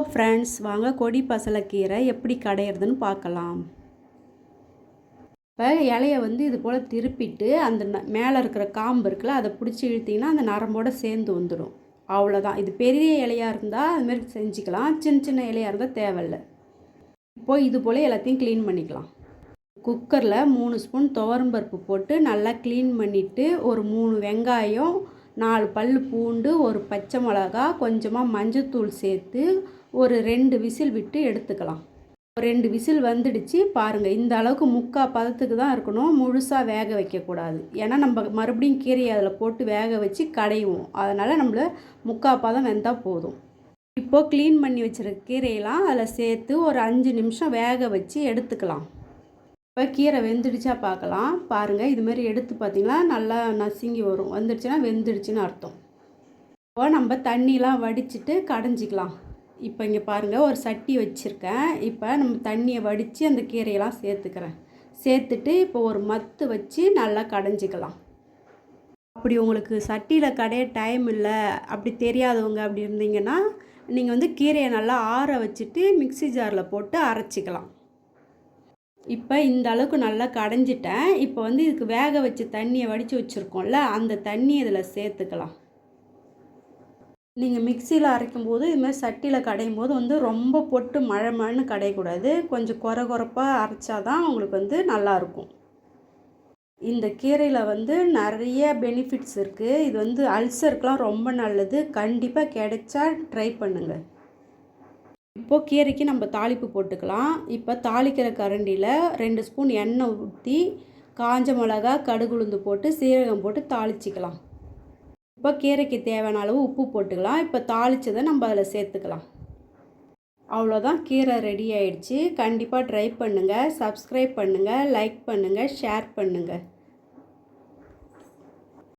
Friends வாங்க கொடி பசலைக்கீரை எப்படி கடையிறதுன்னு பார்க்கலாம். இப்போ இலைய வந்து இது போல் திருப்பிட்டு அந்த ந- மேலே இருக்கிற காம்பு இருக்குல்ல அதை பிடிச்சி இழுத்தீங்கன்னா அந்த நரம்போட சேர்ந்து வந்துடும் அவ்வளோதான் இது பெரிய இலையாக இருந்தால் அதுமாரி செஞ்சுக்கலாம். சின்ன சின்ன இலையாக இருந்தால் தேவையில்ல. இப்போ இது போல் எல்லாத்தையும் க்ளீன் பண்ணிக்கலாம். குக்கரில் மூணு ஸ்பூன் துவரம்பருப்பு போட்டு நல்லா க்ளீன் பண்ணிவிட்டு ஒரு மூணு வெங்காயம் நாலு பல் பூண்டு ஒரு பச்சை மிளகா கொஞ்சமாக மஞ்சத்தூள் சேர்த்து ஒரு ரெண்டு விசில் விட்டு எடுத்துக்கலாம். ஒரு ரெண்டு விசில் வந்துடுச்சு. பாருங்கள் இந்த அளவுக்கு முக்கா பதத்துக்கு தான் இருக்கணும். முழுசாக வேக வைக்கக்கூடாது. ஏன்னா நம்ம மறுபடியும் கீரையை அதில் போட்டு வேக வச்சு கடைவோம். அதனால் நம்மள முக்கால் பதம் வெந்தால் போதும். இப்போது க்ளீன் பண்ணி வச்சிருக்க கீரையெல்லாம் அதில் சேர்த்து ஒரு அஞ்சு நிமிஷம் வேக வச்சு எடுத்துக்கலாம். இப்போ கீரை வெந்துடுச்சா பார்க்கலாம். பாருங்கள் இதுமாரி எடுத்து பார்த்தீங்கன்னா நல்லா நசுங்கி வரும். வந்துடுச்சுன்னா வெந்துடுச்சுன்னு அர்த்தம். இப்போ நம்ம தண்ணிலாம் வடிச்சிட்டு கடைஞ்சிக்கலாம். இப்போ இங்கே பாருங்கள் ஒரு சட்டி வச்சுருக்கேன். இப்போ நம்ம தண்ணியை வடித்து அந்த கீரையெல்லாம் சேர்த்துக்கிறேன். சேர்த்துட்டு இப்போ ஒரு மத்து வச்சு நல்லா கடைஞ்சிக்கலாம். அப்படி உங்களுக்கு சட்டியில் கடைய டைம் இல்லை அப்படி தெரியாதவங்க அப்படி இருந்தீங்கன்னா நீங்கள் வந்து கீரையை நல்லா ஆற வச்சுட்டு மிக்ஸி ஜாரில் போட்டு அரைச்சிக்கலாம். இப்போ இந்த அளவுக்கு நல்லா கடைஞ்சிட்டேன். இப்போ வந்து இதுக்கு வேக வச்சு தண்ணியை வடித்து வச்சுருக்கோம்ல அந்த தண்ணி இதில் சேர்த்துக்கலாம். நீங்கள் மிக்சியில் அரைக்கும் போது இதுமாதிரி சட்டியில் கடையும் போது வந்து ரொம்ப பொட்டு மழை மழைன்னு கடையக்கூடாது. கொஞ்சம் குறை குறைப்பாக அரைச்சாதான் உங்களுக்கு வந்து நல்லாயிருக்கும். இந்த கீரையில் வந்து நிறைய பெனிஃபிட்ஸ் இருக்குது இது வந்து அல்சருக்கெலாம் ரொம்ப நல்லது. கண்டிப்பாக கிடைச்சா ட்ரை பண்ணுங்கள் இப்போது கீரைக்கு நம்ம தாளிப்பு போட்டுக்கலாம். இப்போ தாளிக்கிற கரண்டியில் ரெண்டு ஸ்பூன் எண்ணெய் ஊற்றி காஞ்ச மிளகா கடுகுளுந்து போட்டு சீரகம் போட்டு தாளிச்சிக்கலாம். இப்போ கீரைக்கு தேவையான அளவு உப்பு போட்டுக்கலாம். இப்போ தாளித்ததை நம்ம அதில் சேர்த்துக்கலாம். அவ்வளோதான். கீரை ரெடி ஆயிடுச்சு. கண்டிப்பாக ட்ரை பண்ணுங்கள் சப்ஸ்கிரைப் பண்ணுங்கள் லைக் பண்ணுங்கள் ஷேர் பண்ணுங்கள்